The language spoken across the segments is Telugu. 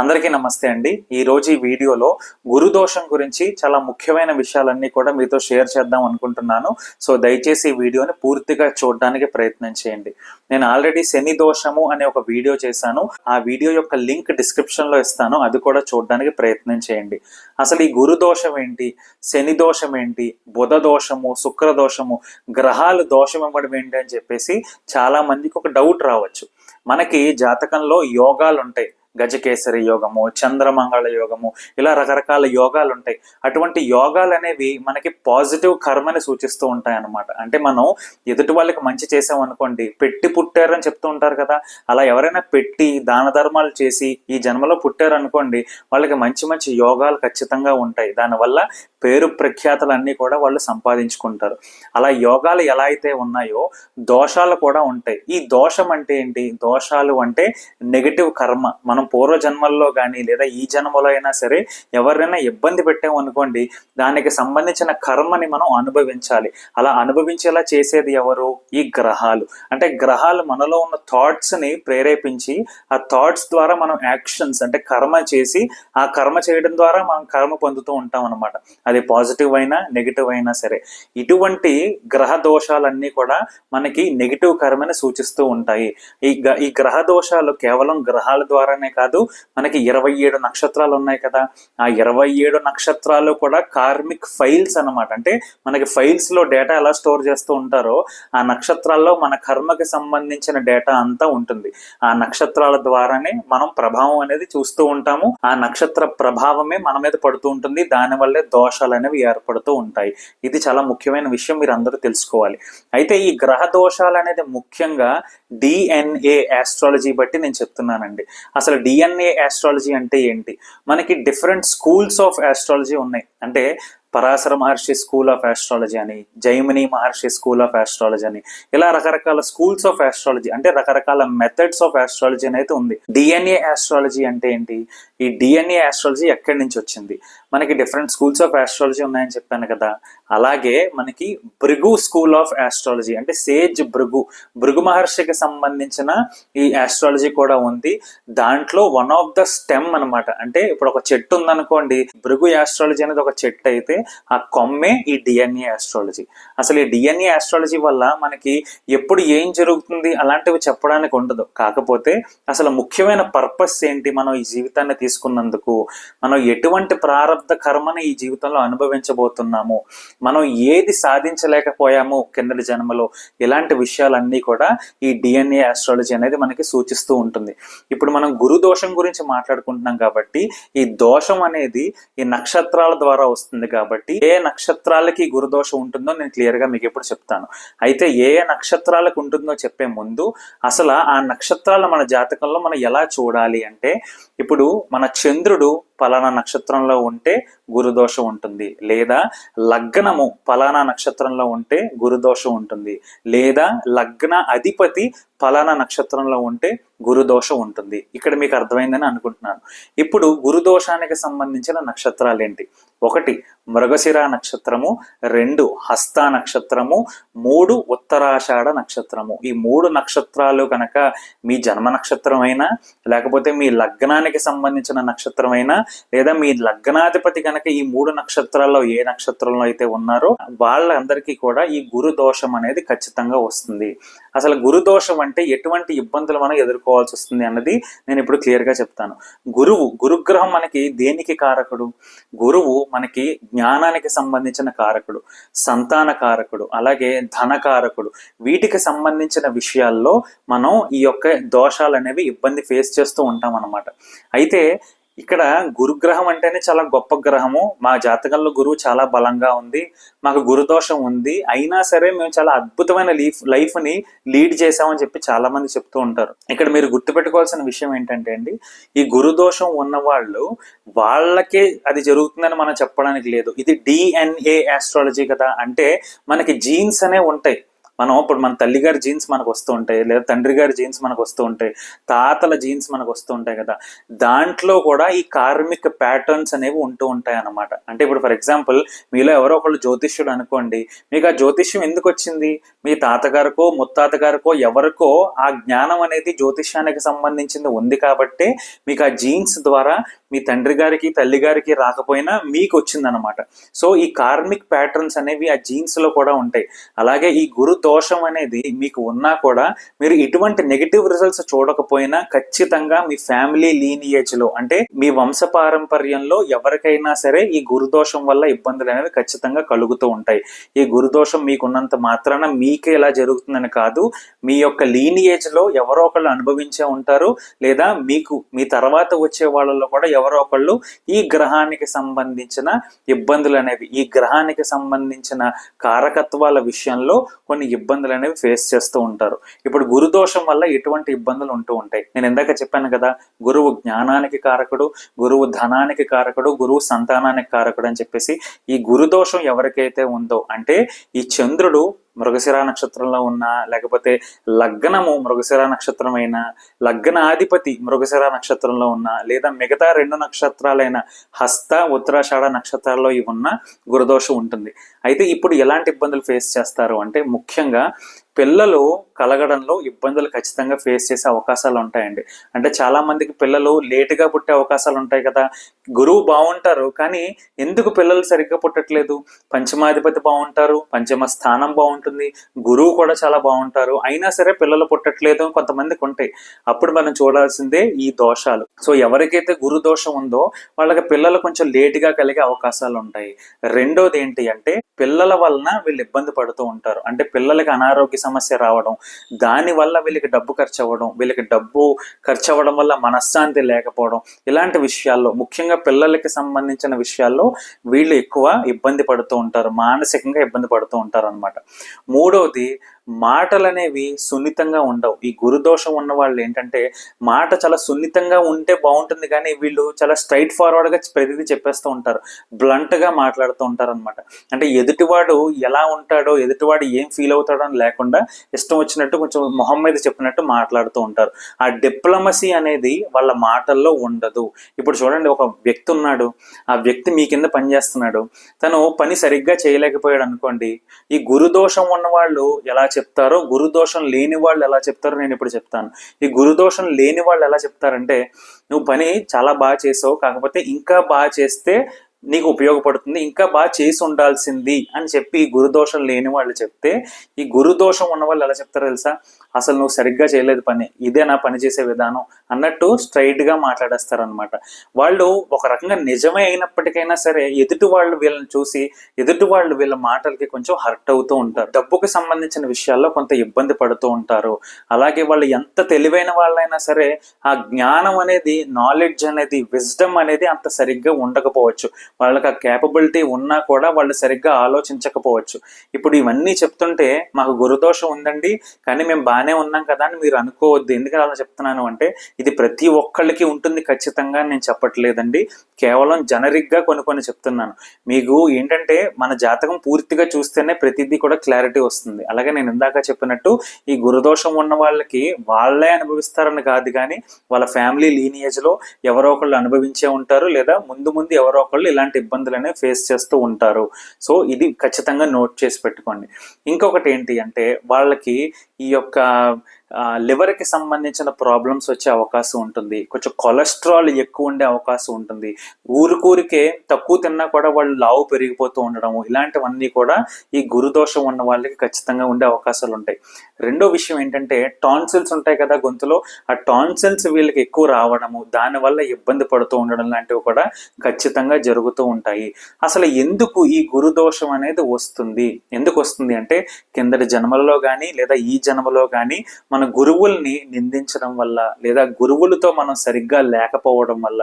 అందరికీ నమస్తే అండి. ఈ రోజు ఈ వీడియోలో గురుదోషం గురించి చాలా ముఖ్యమైన విషయాలన్నీ కూడా మీతో షేర్ చేద్దాం అనుకుంటున్నాను. సో దయచేసి ఈ వీడియోని పూర్తిగా చూడడానికి ప్రయత్నం చేయండి. నేను ఆల్రెడీ శని దోషము అనే ఒక వీడియో చేశాను. ఆ వీడియో యొక్క లింక్ డిస్క్రిప్షన్లో ఇస్తాను. అది కూడా చూడడానికి ప్రయత్నం చేయండి. అసలు ఈ గురు దోషం ఏంటి? శని దోషం ఏంటి? బుధ దోషము శుక్ర దోషము గ్రహాలు దోషం ఇవ్వడం ఏంటి అని చెప్పేసి చాలా మందికి ఒక డౌట్ రావచ్చు. మనకి జాతకంలో యోగాలు ఉంటాయి. గజకేసరి యోగము చంద్రమంగళ యోగము ఇలా రకరకాల యోగాలు ఉంటాయి. అటువంటి యోగాలు అనేవి మనకి పాజిటివ్ కర్మని సూచిస్తూ ఉంటాయి అన్నమాట అంటే మనం ఎదుటి వాళ్ళకి మంచి చేసాం అనుకోండి పెట్టి పుట్టారని చెప్తూ ఉంటారు కదా. అలా ఎవరైనా పెట్టి దాన ధర్మాలు చేసి ఈ జన్మలో పుట్టారు అనుకోండి వాళ్ళకి మంచి మంచి యోగాలు ఖచ్చితంగా ఉంటాయి. దానివల్ల పేరు ప్రఖ్యాతలన్నీ కూడా వాళ్ళు సంపాదించుకుంటారు. అలా యోగాలు ఎలా అయితే ఉన్నాయో దోషాలు కూడా ఉంటాయి. ఈ దోషం అంటే ఏంటి? దోషాలు అంటే నెగటివ్ కర్మ. మనం పూర్వ జన్మల్లో కానీ లేదా ఈ జన్మలో అయినా సరే ఎవరినైనా ఇబ్బంది పెట్టాము అనుకోండి దానికి సంబంధించిన కర్మని మనం అనుభవించాలి. అలా అనుభవించేలా చేసేది ఎవరు? ఈ గ్రహాలు. అంటే గ్రహాలు మనలో ఉన్న థాట్స్ని ప్రేరేపించి ఆ థాట్స్ ద్వారా మనం యాక్షన్స్ అంటే కర్మ చేసి ఆ కర్మ చేయడం ద్వారా మనం కర్మ పొందుతూ ఉంటాం అనమాట అది పాజిటివ్ అయినా నెగిటివ్ అయినా సరే. ఇటువంటి గ్రహ దోషాలన్నీ కూడా మనకి నెగిటివ్ కర్మని సూచిస్తూ ఉంటాయి. ఈ ఈ గ్రహ దోషాలు కేవలం గ్రహాల ద్వారానే కాదు మనకి ఇరవై ఏడు నక్షత్రాలు ఉన్నాయి కదా ఆ ఇరవై ఏడు నక్షత్రాలు కూడా కార్మిక్ ఫైల్స్ అన్నమాట. అంటే మనకి ఫైల్స్లో డేటా ఎలా స్టోర్ చేస్తూ ఉంటారో ఆ నక్షత్రాల్లో మన కర్మకి సంబంధించిన డేటా అంతా ఉంటుంది. ఆ నక్షత్రాల ద్వారానే మనం ప్రభావం అనేది చూస్తూ ఉంటాము. ఆ నక్షత్ర ప్రభావమే మన మీద పడుతూ ఉంటుంది. దానివల్లే దోషాలు అనేవి ఏర్పడుతూ ఉంటాయి. ఇది చాలా ముఖ్యమైన విషయం మీరు అందరూ తెలుసుకోవాలి. అయితే ఈ గ్రహ దోషాలు అనేది ముఖ్యంగా డిఎన్ఏ ఆస్ట్రాలజీ బట్టి నేను చెప్తున్నానండి. అసలు డిఎన్ఏ యాస్ట్రాలజీ అంటే ఏంటి? మనకి డిఫరెంట్ స్కూల్స్ ఆఫ్ యాస్ట్రాలజీ ఉన్నాయి. అంటే Parashara Maharshi school of astrology అని Jaimini Maharshi school of astrology అని ఇలా రకరకాల స్కూల్స్ ఆఫ్ ఆస్ట్రాలజీ అంటే రకరకాల మెథడ్స్ ఆఫ్ ఆస్ట్రాలజీ అనేది ఉంది. డిఎన్ఏ ఆస్ట్రాలజీ అంటే ఏంటి? ఈ డిఎన్ఏ ఆస్ట్రాలజీ ఎక్కడి నుంచి వచ్చింది? మనకి డిఫరెంట్ స్కూల్స్ ఆఫ్ ఆస్ట్రాలజీ ఉన్నాయని చెప్పాను కదా. అలాగే మనకి భృగు స్కూల్ ఆఫ్ ఆస్ట్రాలజీ అంటే సేజ్ భృగు. భృగు మహర్షికి సంబంధించిన ఈ ఆస్ట్రాలజీ కూడా ఉంది. దాంట్లో వన్ ఆఫ్ ద స్టెమ్ అన్నమాట. అంటే ఇప్పుడు ఒక చెట్టు ఉందనుకోండి భృగు ఆస్ట్రాలజీ అనేది ఒక చెట్టు అయితే ఆ కొమ్మే ఈ డిఎన్ఏ ఆస్ట్రాలజీ అసలు ఈ డిఎన్ఏ ఆస్ట్రాలజీ వల్ల మనకి ఎప్పుడు ఏం జరుగుతుంది అలాంటివి చెప్పడానికి ఉండదు. కాకపోతే అసలు ముఖ్యమైన పర్పస్ ఏంటి? మనం ఈ జీవితాన్ని తీసుకున్నందుకు మనం ఎటువంటి ప్రారంభ కర్మని ఈ జీవితంలో అనుభవించబోతున్నాము. మనం ఏది సాధించలేకపోయాము కిందటి జన్మలో ఇలాంటి విషయాలన్నీ కూడా ఈ డిఎన్ఏ ఆస్ట్రాలజీ అనేది మనకి సూచిస్తూ ఉంటుంది. ఇప్పుడు మనం గురు దోషం గురించి మాట్లాడుకుంటున్నాం కాబట్టి ఈ దోషం అనేది ఈ నక్షత్రాల ద్వారా వస్తుంది కాబట్టి ఏ నక్షత్రాలకి గురు దోషం ఉంటుందో నేను క్లియర్గా మీకు ఎప్పుడు చెప్తాను. అయితే ఏ ఏ నక్షత్రాలకు ఉంటుందో చెప్పే ముందు అసలు ఆ నక్షత్రాలు మన జాతకంలో మనం ఎలా చూడాలి అంటే ఇప్పుడు మన చంద్రుడు పలానా నక్షత్రంలో ఉంటే గురుదోషం ఉంటుంది. లేదా లగ్నము పలానా నక్షత్రంలో ఉంటే గురుదోషం ఉంటుంది. లేదా లగ్న అధిపతి పలానా నక్షత్రంలో ఉంటే గురుదోషం ఉంటుంది. ఇక్కడ మీకు అర్థమైందని అనుకుంటున్నాను. ఇప్పుడు గురుదోషానికి సంబంధించిన నక్షత్రాలు ఏంటి ఒకటి మృగశిర నక్షత్రము. రెండు హస్త నక్షత్రము. మూడు ఉత్తరాషాఢ నక్షత్రము. ఈ మూడు నక్షత్రాలు కనుక మీ జన్మ నక్షత్రం అయినా లేకపోతే మీ లగ్నానికి సంబంధించిన నక్షత్రం అయినా లేదా మీ లగ్నాధిపతి కనుక ఈ మూడు నక్షత్రాల్లో ఏ నక్షత్రంలో అయితే ఉన్నారో వాళ్ళందరికీ కూడా ఈ గురు దోషం అనేది ఖచ్చితంగా వస్తుంది. అసలు గురు దోషం అంటే ఎటువంటి ఇబ్బందులు మనం ఎదుర్కోవాల్సి వస్తుంది అన్నది నేను ఇప్పుడు క్లియర్గా చెప్తాను. గురువు గురుగ్రహం మనకి దేనికి కారకుడు? గురువు మనకి జ్ఞానానికి సంబంధించిన కారకుడు సంతాన కారకుడు అలాగే ధన కారకుడు. వీటికి సంబంధించిన విషయాల్లో మనం ఈ యొక్క దోషాలు అనేవి ఇబ్బంది ఫేస్ చేస్తూ ఉంటాం అన్నమాట అయితే ఇక్కడ గురుగ్రహం అంటేనే చాలా గొప్ప గ్రహము. మా జాతకంలో గురువు చాలా బలంగా ఉంది. మాకు గురుదోషం ఉంది. అయినా సరే మేము చాలా అద్భుతమైన లీఫ్ లైఫ్ని లీడ్ చేసామని చెప్పి చాలా మంది చెప్తూ ఉంటారు. ఇక్కడ మీరు గుర్తుపెట్టుకోవాల్సిన విషయం ఏంటంటే అండి ఈ గురుదోషం ఉన్న వాళ్ళు వాళ్ళకే అది జరుగుతుందని మనం చెప్పడానికి లేదు. ఇది డిఎన్ఏ ఆస్ట్రాలజీ కదా. అంటే మనకి జీన్స్ అనే ఉంటాయి. మనం ఇప్పుడు మన తల్లి గారి జీన్స్ మనకు వస్తూ ఉంటాయి లేదా తండ్రి గారి జీన్స్ మనకు వస్తూ ఉంటాయి తాతల జీన్స్ మనకు వస్తూ ఉంటాయి కదా. దాంట్లో కూడా ఈ కార్మిక్ ప్యాటర్న్స్ అనేవి ఉంటూ ఉంటాయి అన్నమాట అంటే ఇప్పుడు ఫర్ ఎగ్జాంపుల్ మీలో ఎవరో ఒకళ్ళు జ్యోతిష్యుడు అనుకోండి మీకు ఆ జ్యోతిష్యం ఎందుకు వచ్చింది? మీ తాతగారికో ముత్తాతగారికో ఎవరికో ఆ జ్ఞానం అనేది జ్యోతిష్యానికి సంబంధించింది ఉంది కాబట్టి మీకు ఆ జీన్స్ ద్వారా మీ తండ్రి గారికి తల్లి గారికి రాకపోయినా మీకు వచ్చిందనమాట సో ఈ కార్మిక్ ప్యాటర్న్స్ అనేవి ఆ జీన్స్లో కూడా ఉంటాయి. అలాగే ఈ గురు దోషం అనేది మీకు ఉన్నా కూడా మీరు ఇటువంటి నెగిటివ్ రిజల్ట్స్ చూడకపోయినా ఖచ్చితంగా మీ ఫ్యామిలీ లీనియేజ్లో అంటే మీ వంశ పారంపర్యంలో ఎవరికైనా సరే ఈ గురుదోషం వల్ల ఇబ్బందులు అనేవి ఖచ్చితంగా కలుగుతూ ఉంటాయి. ఈ గురుదోషం మీకున్నంత మాత్రాన మీకే ఇలా జరుగుతుందని కాదు మీ యొక్క లీనియేజ్లో ఎవరో ఒకళ్ళు అనుభవించే ఉంటారు లేదా మీకు మీ తర్వాత వచ్చే వాళ్ళలో కూడా ఎవరో ఒకళ్ళు ఈ గ్రహానికి సంబంధించిన ఇబ్బందులు అనేవి ఈ గ్రహానికి సంబంధించిన కారకత్వాల విషయంలో కొన్ని ఇబ్బందులు అనేవి ఫేస్ చేస్తూ ఉంటారు. ఇప్పుడు గురుదోషం వల్ల ఎటువంటి ఇబ్బందులు ఉంటూ ఉంటాయి. నేను ఇందాక చెప్పాను కదా గురువు జ్ఞానానికి కారకుడు గురువు ధనానికి కారకుడు గురువు సంతానానికి కారకుడు అని చెప్పేసి ఈ గురుదోషం ఎవరికైతే ఉందో అంటే ఈ చంద్రుడు మృగశిర నక్షత్రంలో ఉన్నా లేకపోతే లగ్నము మృగశిర నక్షత్రమైన లగ్నాధిపతి మృగశిర నక్షత్రంలో ఉన్నా లేదా మిగతా రెండు నక్షత్రాలైన హస్త ఉత్తరాషాఢ నక్షత్రాల్లో ఇవి ఉన్న గురుదోషం ఉంటుంది. అయితే ఇప్పుడు ఎలాంటి ఇబ్బందులు ఫేస్ చేస్తారు అంటే ముఖ్యంగా పిల్లలు కలగడంలో ఇబ్బందులు ఖచ్చితంగా ఫేస్ చేసే అవకాశాలు ఉంటాయండి. అంటే చాలా మందికి పిల్లలు లేటుగా పుట్టే అవకాశాలు ఉంటాయి కదా. గురువు బాగుంటారు కానీ ఎందుకు పిల్లలు సరిగ్గా పుట్టట్లేదు? పంచమాధిపతి బాగుంటారు పంచమ స్థానం బాగుంటుంది గురువు కూడా చాలా బాగుంటారు అయినా సరే పిల్లలు పుట్టట్లేదు కొంతమందికి ఉంటాయి. అప్పుడు మనం చూడాల్సిందే ఈ దోషాలు. సో ఎవరికైతే గురు దోషం ఉందో వాళ్ళకి పిల్లలు కొంచెం లేటుగా కలిగే అవకాశాలు ఉంటాయి. రెండోది ఏంటి అంటే పిల్లల వలన వీళ్ళు ఇబ్బంది పడుతూ ఉంటారు. అంటే పిల్లలకి అనారోగ్య సమస్య రావడం దాని వల్ల వీళ్ళకి డబ్బు ఖర్చు అవ్వడం వీళ్ళకి డబ్బు ఖర్చు అవ్వడం వల్ల మనశ్శాంతి లేకపోవడం ఇలాంటి విషయాల్లో ముఖ్యంగా పిల్లలకి సంబంధించిన విషయాల్లో వీళ్ళు ఎక్కువ ఇబ్బంది పడుతూ ఉంటారు మానసికంగా ఇబ్బంది పడుతూ ఉంటారు అనమాట మూడవది మాటలు అనేవి సున్నితంగా ఉండవు. ఈ గురుదోషం ఉన్న వాళ్ళు ఏంటంటే మాట చాలా సున్నితంగా ఉంటే బాగుంటుంది కానీ వీళ్ళు చాలా స్ట్రైట్ ఫార్వర్డ్గా ప్రతిదీ చెప్పేస్తూ ఉంటారు. బ్లంట్గా మాట్లాడుతూ ఉంటారు అనమాట అంటే ఎదుటివాడు ఎలా ఉంటాడో ఎదుటివాడు ఏం ఫీల్ అవుతాడో అని లేకుండా ఇష్టం వచ్చినట్టు కొంచెం మొహం మీద చెప్పినట్టు మాట్లాడుతూ ఉంటారు. ఆ డిప్లొమసీ అనేది వాళ్ళ మాటల్లో ఉండదు. ఇప్పుడు చూడండి ఒక వ్యక్తి ఉన్నాడు. ఆ వ్యక్తి మీ కింద పనిచేస్తున్నాడు తను పని సరిగ్గా చేయలేకపోయాడు అనుకోండి ఈ గురుదోషం ఉన్న వాళ్ళు ఎలా చెప్తారో గురుదోషం లేని వాళ్ళు ఎలా చెప్తారో నేను ఇప్పుడు చెప్తాను. ఈ గురుదోషం లేని వాళ్ళు ఎలా చెప్తారంటే నువ్వు పని చాలా బాగా చేసావు కాకపోతే ఇంకా బాగా చేస్తే నీకు ఉపయోగపడుతుంది ఇంకా బాగా చేసి ఉండాల్సింది అని చెప్పి ఈ గురుదోషం లేని వాళ్ళు చెప్తే ఈ గురుదోషం ఉన్న వాళ్ళు ఎలా చెప్తారో తెలుసా? అసలు నువ్వు సరిగ్గా చేయలేదు పని ఇదే నా పని చేసే విధానం అన్నట్టు స్ట్రైట్గా మాట్లాడేస్తారనమాట వాళ్ళు ఒక రకంగా నిజమే అయినప్పటికైనా సరే ఎదుటి వాళ్ళు వీళ్ళని చూసి ఎదుటి వాళ్ళు వీళ్ళ మాటలకి కొంచెం హర్ట్ అవుతూ ఉంటారు. డబ్బుకి సంబంధించిన విషయాల్లో కొంత ఇబ్బంది పడుతూ ఉంటారు. అలాగే వాళ్ళు ఎంత తెలివైన వాళ్ళైనా సరే ఆ జ్ఞానం అనేది నాలెడ్జ్ అనేది విజ్డమ్ అనేది అంత సరిగ్గా ఉండకపోవచ్చు. వాళ్ళకి ఆ కేపబిలిటీ ఉన్నా కూడా వాళ్ళు సరిగ్గా ఆలోచించకపోవచ్చు. ఇప్పుడు ఇవన్నీ చెప్తుంటే మాకు గురుదోషం ఉందండి. కానీ మేము బాగానే ఉన్నాం కదా అని మీరు అనుకోవద్దు. ఎందుకని అలా చెప్తున్నాను అంటే ఇది ప్రతి ఒక్కళ్ళకి ఉంటుంది ఖచ్చితంగా నేను చెప్పట్లేదండి. కేవలం జనరిక్గా కొన్ని కొన్ని చెప్తున్నాను. మీకు ఏంటంటే మన జాతకం పూర్తిగా చూస్తేనే ప్రతిదీ కూడా క్లారిటీ వస్తుంది. అలాగే నేను ఇందాక చెప్పినట్టు ఈ గురుదోషం ఉన్న వాళ్ళకి వాళ్ళే అనుభవిస్తారని కాదు కానీ వాళ్ళ ఫ్యామిలీ లీనియేజ్లో ఎవరో ఒకళ్ళు అనుభవించే ఉంటారు లేదా ముందు ముందు ఎవరో ఒకళ్ళు ఇలాంటి ఇబ్బందులనే ఫేస్ చేస్తూ ఉంటారు. సో ఇది ఖచ్చితంగా నోట్ చేసి పెట్టుకోండి. ఇంకొకటి ఏంటి అంటే వాళ్ళకి ఈ యొక్క లివర్కి సంబంధించిన ప్రాబ్లమ్స్ వచ్చే అవకాశం ఉంటుంది. కొంచెం కొలెస్ట్రాల్ ఎక్కువ ఉండే అవకాశం ఉంటుంది. ఊరికూరికే తక్కువ తిన్నా కూడా వాళ్ళు లావు పెరిగిపోతూ ఉండడం ఇలాంటివన్నీ కూడా ఈ గురుదోషం ఉన్న వాళ్ళకి ఖచ్చితంగా ఉండే అవకాశాలు ఉంటాయి. రెండో విషయం ఏంటంటే టాన్సిల్స్ ఉంటాయి కదా గొంతులో ఆ టాన్సిల్స్ వీళ్ళకి ఎక్కువ రావడము దానివల్ల ఇబ్బంది పడుతూ ఉండడం లాంటివి కూడా ఖచ్చితంగా జరుగుతూ ఉంటాయి. అసలు ఎందుకు ఈ గురుదోషం అనేది వస్తుంది? ఎందుకు వస్తుంది అంటే కిందటి జన్మలలో కానీ లేదా ఈ జన్మలో కానీ మన గురువుల్ని నిందించడం వల్ల లేదా గురువులతో మనం సరిగ్గా లేకపోవడం వల్ల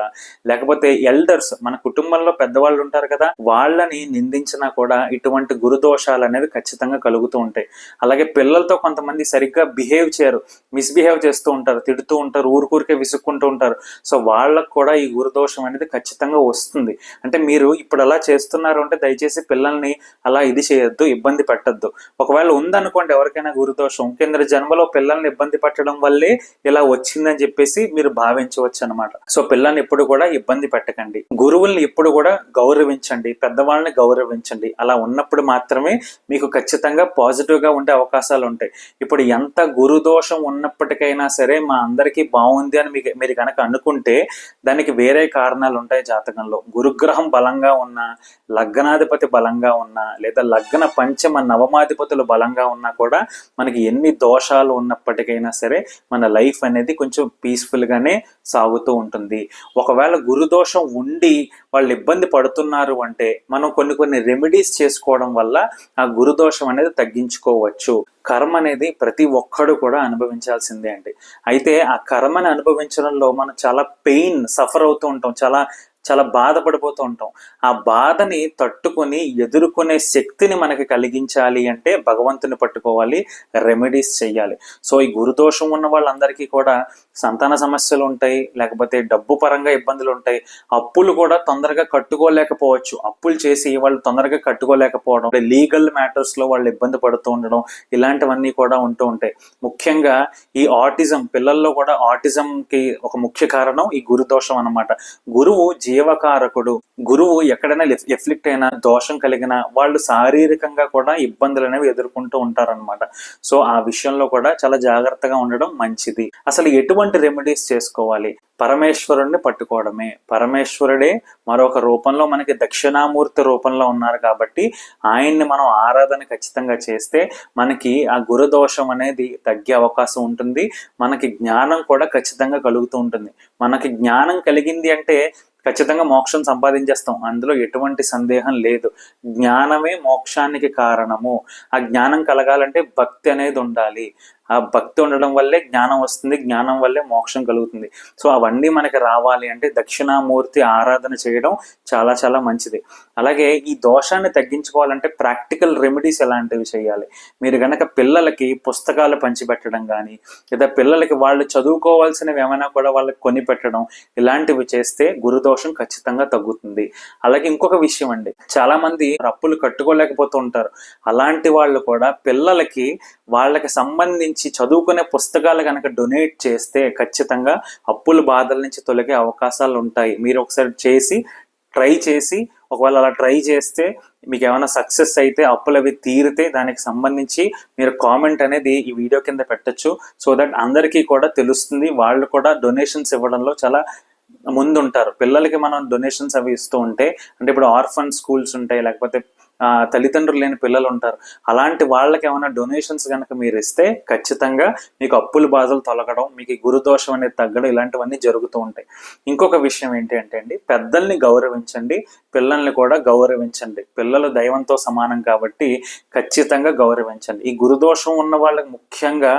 లేకపోతే ఎల్డర్స్ మన కుటుంబంలో పెద్దవాళ్ళు ఉంటారు కదా వాళ్ళని నిందించినా కూడా ఇటువంటి గురుదోషాలు అనేవి ఖచ్చితంగా కలుగుతూ ఉంటాయి. అలాగే పిల్లలతో కొంతమంది సరిగ్గా బిహేవ్ చేయరు మిస్బిహేవ్ చేస్తూ ఉంటారు తిడుతూ ఉంటారు ఊరికూరికే విసుక్కుంటూ ఉంటారు. సో వాళ్ళకు కూడా ఈ గురుదోషం అనేది ఖచ్చితంగా వస్తుంది. అంటే మీరు ఇప్పుడు అలా చేస్తున్నారు అంటే దయచేసి పిల్లల్ని అలా ఇది చేయొద్దు ఇబ్బంది పెట్టద్దు. ఒకవేళ ఉందనుకోండి ఎవరికైనా గురుదోషం కింద జన్మలో పిల్లల్ని ఇబ్బంది పెట్టడం వల్లే ఇలా వచ్చిందని చెప్పేసి మీరు భావించవచ్చు అనమాట సో పిల్లల్ని ఎప్పుడు కూడా ఇబ్బంది పెట్టకండి. గురువుల్ని ఎప్పుడు కూడా గౌరవించండి. పెద్దవాళ్ళని గౌరవించండి. అలా ఉన్నప్పుడు మాత్రమే మీకు ఖచ్చితంగా పాజిటివ్గా ఉండే అవకాశాలు ఉంటాయి. ఇప్పుడు ఎంత గురుదోషం ఉన్నప్పటికైనా సరే మా అందరికీ బాగుంది అని మీకు మీరు కనుక అనుకుంటే దానికి వేరే కారణాలు ఉంటాయి జాతకంలో. గురుగ్రహం బలంగా ఉన్నా లగ్నాధిపతి బలంగా ఉన్నా లేదా లగ్న పంచమ నవమాధిపతులు బలంగా ఉన్నా కూడా మనకి ఎన్ని దోషాలు ఎప్పటికైనా సరే మన లైఫ్ అనేది కొంచెం పీస్ఫుల్గానే సాగుతూ ఉంటుంది. ఒకవేళ గురుదోషం ఉండి వాళ్ళు ఇబ్బంది పడుతున్నారు అంటే మనం కొన్ని కొన్ని రెమెడీస్ చేసుకోవడం వల్ల ఆ గురుదోషం అనేది తగ్గించుకోవచ్చు. కర్మ అనేది ప్రతి ఒక్కడు కూడా అనుభవించాల్సిందే అండి. అయితే ఆ కర్మని అనుభవించడంలో మనం చాలా పెయిన్ సఫర్ అవుతూ ఉంటాం. చాలా చాలా బాధపడిపోతూ ఉంటాం. ఆ బాధని తట్టుకొని ఎదుర్కొనే శక్తిని మనకి కలిగించాలి అంటే భగవంతుని పట్టుకోవాలి రెమెడీస్ చేయాలి సో ఈ గురుదోషం ఉన్న వాళ్ళందరికీ కూడా సంతాన సమస్యలు ఉంటాయి లేకపోతే డబ్బు పరంగా ఇబ్బందులు ఉంటాయి అప్పులు కూడా తొందరగా కట్టుకోలేకపోవచ్చు. అప్పులు చేసి వాళ్ళు తొందరగా కట్టుకోలేకపోవడం లీగల్ మ్యాటర్స్లో వాళ్ళు ఇబ్బంది పడుతూ ఉండడం ఇలాంటివన్నీ కూడా ఉంటూ ఉంటాయి. ముఖ్యంగా ఈ ఆటిజం పిల్లల్లో కూడా ఆటిజంకి ఒక ముఖ్య కారణం ఈ గురుదోషం అన్నమాట. గురువు జీవకారకుడు గురువు ఎక్కడైనా ఎఫ్లిక్ట్ అయినా దోషం కలిగిన వాళ్ళు శారీరకంగా కూడా ఇబ్బందులు అనేవి ఎదుర్కొంటూ ఉంటారన్నమాట. సో ఆ విషయంలో కూడా చాలా జాగ్రత్తగా ఉండడం మంచిది. అసలు ఎటువంటి రెమెడీస్ చేసుకోవాలి? పరమేశ్వరుణ్ణి పట్టుకోవడమే. పరమేశ్వరుడే మరొక రూపంలో మనకి దక్షిణామూర్తి రూపంలో ఉన్నారు కాబట్టి ఆయన్ని మనం ఆరాధన ఖచ్చితంగా చేస్తే మనకి ఆ గురుదోషం అనేది తగ్గే అవకాశం ఉంటుంది. మనకి జ్ఞానం కూడా ఖచ్చితంగా కలుగుతూ ఉంటుంది. మనకి జ్ఞానం కలిగింది అంటే ఖచ్చితంగా మోక్షం సంపాదించేస్తాం. అందులో ఎటువంటి సందేహం లేదు. జ్ఞానమే మోక్షానికి కారణము. ఆ జ్ఞానం కలగాలంటే భక్తి అనేది ఉండాలి. ఆ భక్తి ఉండడం వల్లే జ్ఞానం వస్తుంది జ్ఞానం వల్లే మోక్షం కలుగుతుంది. సో అవన్నీ మనకి రావాలి అంటే దక్షిణామూర్తి ఆరాధన చేయడం చాలా చాలా మంచిది. అలాగే ఈ దోషాన్ని తగ్గించుకోవాలంటే ప్రాక్టికల్ రెమెడీస్ ఎలాంటివి చేయాలి? మీరు కనుక పిల్లలకి పుస్తకాలు పంచిపెట్టడం కానీ లేదా పిల్లలకి వాళ్ళు చదువుకోవాల్సినవి ఏమైనా కూడా వాళ్ళకి కొని పెట్టడం ఇలాంటివి చేస్తే గురుదోషం ఖచ్చితంగా తగ్గుతుంది. అలాగే ఇంకొక విషయం అండి. చాలా మంది అప్పులు కట్టుకోలేకపోతూ ఉంటారు. అలాంటి వాళ్ళు కూడా పిల్లలకి వాళ్ళకి సంబంధించి చదువుకునే పుస్తకాలు కనుక డొనేట్ చేస్తే ఖచ్చితంగా అప్పుల బాధల నుంచి తొలగే అవకాశాలు ఉంటాయి. మీరు ఒకసారి చేసి ట్రై చేసి ఒకవేళ అలా ట్రై చేస్తే మీకు ఏమైనా సక్సెస్ అయితే అప్పులు అవి తీరితే దానికి సంబంధించి మీరు కామెంట్ అనేది ఈ వీడియో కింద పెట్టచ్చు. సో దట్ అందరికీ కూడా తెలుస్తుంది. వాళ్ళు కూడా డొనేషన్స్ ఇవ్వడంలో చాలా ముందుంటారు. పిల్లలకి మనం డొనేషన్స్ అవి ఇస్తూ ఉంటే అంటే ఇప్పుడు ఆర్ఫన్ స్కూల్స్ ఉంటాయి లేకపోతే తల్లిదండ్రులు లేని పిల్లలు ఉంటారు. అలాంటి వాళ్ళకి ఏమైనా డొనేషన్స్ కనుక మీరు ఇస్తే ఖచ్చితంగా మీకు అప్పుల బాధలు తొలగడం మీకు గురుదోషం అనేది తగ్గడం ఇలాంటివన్నీ జరుగుతూ ఉంటాయి. ఇంకొక విషయం ఏంటి అంటే అండి పెద్దల్ని గౌరవించండి పిల్లల్ని కూడా గౌరవించండి. పిల్లలు దైవంతో సమానం కాబట్టి ఖచ్చితంగా గౌరవించండి. ఈ గురుదోషం ఉన్న వాళ్ళకి ముఖ్యంగా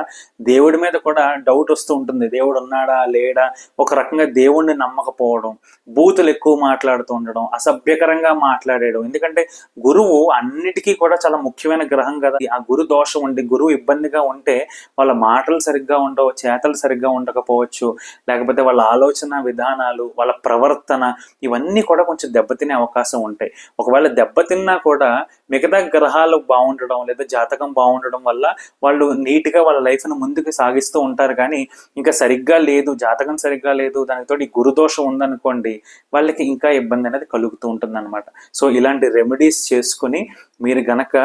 దేవుడి మీద కూడా డౌట్ వస్తూ ఉంటుంది. దేవుడు ఉన్నాడా లేడా? ఒక రకంగా దేవుణ్ణి నమ్మకపోవడం బూతులు ఎక్కువ మాట్లాడుతూ ఉండడం అసభ్యకరంగా మాట్లాడేయడం. ఎందుకంటే గురువు గురువు అన్నిటికీ కూడా చాలా ముఖ్యమైన గ్రహం కదా. ఆ గురు దోషం ఉండి గురువు ఇబ్బందిగా ఉంటే వాళ్ళ మాటలు సరిగ్గా ఉండవు చేతలు సరిగ్గా ఉండకపోవచ్చు. లేకపోతే వాళ్ళ ఆలోచన విధానాలు వాళ్ళ ప్రవర్తన ఇవన్నీ కూడా కొంచెం దెబ్బతినే అవకాశం ఉంటాయి. ఒకవేళ దెబ్బతిన్నా కూడా మిగతా గ్రహాలు బాగుండడం లేదా జాతకం బాగుండడం వల్ల వాళ్ళు నీట్గా వాళ్ళ లైఫ్ను ముందుకు సాగిస్తూ ఉంటారు. కానీ ఇంకా సరిగ్గా లేదు జాతకం సరిగ్గా లేదు దానితో గురుదోషం ఉందనుకోండి వాళ్ళకి ఇంకా ఇబ్బంది అనేది కలుగుతూ ఉంటుంది అనమాట సో ఇలాంటి రెమెడీస్ చేసుకుని మీరు గనక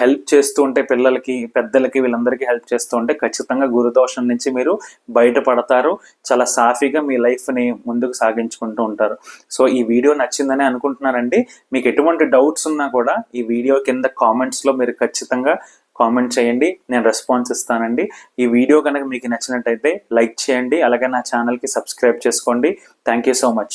హెల్ప్ చేస్తూ ఉంటే పిల్లలకి పెద్దలకి వీళ్ళందరికీ హెల్ప్ చేస్తూ ఉంటే ఖచ్చితంగా గురుదోషం నుంచి మీరు బయటపడతారు. చాలా సాఫీగా మీ లైఫ్ని ముందుకు సాగించుకుంటూ ఉంటారు. సో ఈ వీడియో నచ్చిందని అనుకుంటున్నారండి మీకు ఎటువంటి డౌట్స్ ఉన్నా కూడా ఈ వీడియో కింద కామెంట్స్లో మీరు ఖచ్చితంగా కామెంట్ చేయండి. నేను రెస్పాన్స్ ఇస్తానండి. ఈ వీడియో కనుక మీకు నచ్చినట్టయితే లైక్ చేయండి. అలాగే నా ఛానల్కి సబ్స్క్రైబ్ చేసుకోండి. Thank you so much